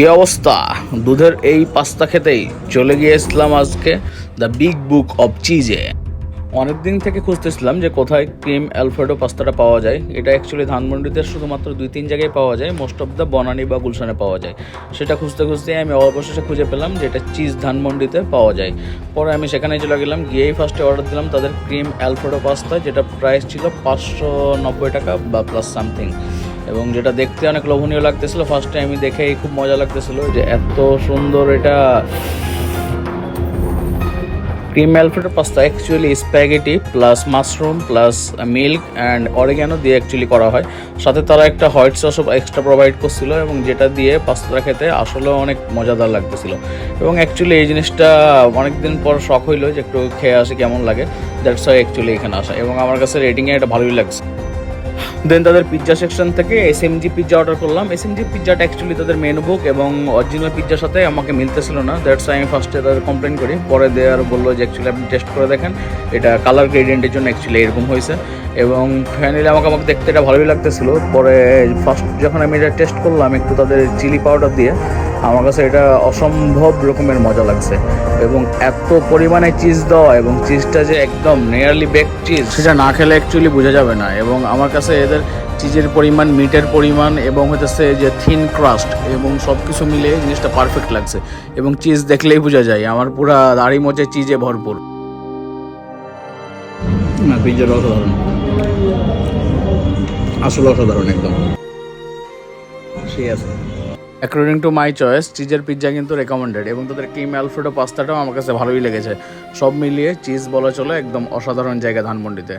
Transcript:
কি অবস্থা? দুধের এই পাস্তা খেতেই চলে গিয়েছিলাম আজকে দ্য বিগ বুক অফ চিজে অনেক দিন থেকে খুঁজতেছিলাম যে কোথায় ক্রিম অ্যালফ্রেডো পাস্তাটা পাওয়া যায়। এটা অ্যাকচুয়ালি ধানমন্ডিতে শুধুমাত্র দুই তিন জায়গায় পাওয়া যায়। মোস্ট অফ দ্য বনানি বা গুলশানে পাওয়া যায়। সেটা খুঁজতে খুঁজতে আমি অবশেষে খুঁজে পেলাম যে এটা চিজ ধানমন্ডিতে পাওয়া যায়। পরে আমি সেখানে চলে গেলাম, গিয়েই ফার্স্টে অর্ডার দিলাম তাদের ক্রিম অ্যালফ্রেডো পাস্তা, যেটা প্রাইস ছিল পাঁচশো নব্বই টাকা বা প্লাস সামথিং এবং যেটা দেখতে অনেক লোভনীয় লাগতেছিল ফার্স্টে আমি দেখেই খুব মজা লাগতেছিল যে এত সুন্দর এটা cream alfredo pasta actually spaghetti plus mushroom plus milk and oregano দিয়ে অ্যাকচুয়ালি করা হয়। সাথে তারা একটা হোয়াইট সসও এক্সট্রা প্রোভাইড করছিল এবং যেটা দিয়ে পাস্তাটা খেতে আসলে অনেক মজাদার লাগতেছিল। এবং অ্যাকচুয়ালি এই জিনিসটা অনেক দিন পর শখ হইল যে একটু খেয়ে আসি কেমন লাগে। দ্যাটস ওয়াই অ্যাকচুয়ালি এখানে আসা। এবং আমার কাছে রেটিংয়ে এটা ভালোই লাগছে। দেন তাদের পিৎজা সেকশন থেকে S M G pizza order করলাম। এস এম জি পিৎজাটা অ্যাকচুয়ালি তাদের মেনু বুক এবং অরিজিনাল পিৎজার সাথে আমাকে মিলতেছিল না। দ্যাটস আমি ফার্স্টে তাদের কমপ্লেন করি। পরে দেওয়ার বলল যে অ্যাকচুয়ালি আপনি টেস্ট করে দেখেন। এটা কালার গ্রেডিয়েন্টের জন্য অ্যাকচুয়ালি এরকম হয়েছে। এবং ফাইনালি আমাকে আমাকে দেখতে এটা ভালোই লাগতেছিলো। পরে ফার্স্ট যখন আমি এটা টেস্ট করলাম একটু তাদের চিলি পাউডার দিয়ে আমার কাছে এটা অসম্ভব রকমের মজা লাগছে। এবং এত পরিমাণে চিজ দেওয়া এবং চিজটা যে একদম নিয়ারলি বেক চিজ সেটা না খেলে অ্যাকচুয়ালি বোঝা যাবে না। এবং আমার কাছে এদের চিজের পরিমাণ মিটের পরিমাণ এবং হচ্ছে যে থিন ক্রাস্ট এবং সব কিছু মিলে জিনিসটা পারফেক্ট লাগছে। এবং চিজ দেখলেই বোঝা যায় আমার পুরা দাড়ি মোচে চিজে ভরপুর। না অসাধারণ। আসলে অসাধারণ একদম। সেই আছে। অ্যাকর্ডিং টু মাই চয়েস চিজের পিৎজা কিন্তু রেকমেন্ডেড এবং তাদের ক্রিম অ্যালফ্রেডো পাস্তাটাও আমার কাছে ভালোই লেগেছে। সব মিলিয়ে চিজ বলা চলে একদম অসাধারণ জায়গা ধানমন্ডিতে।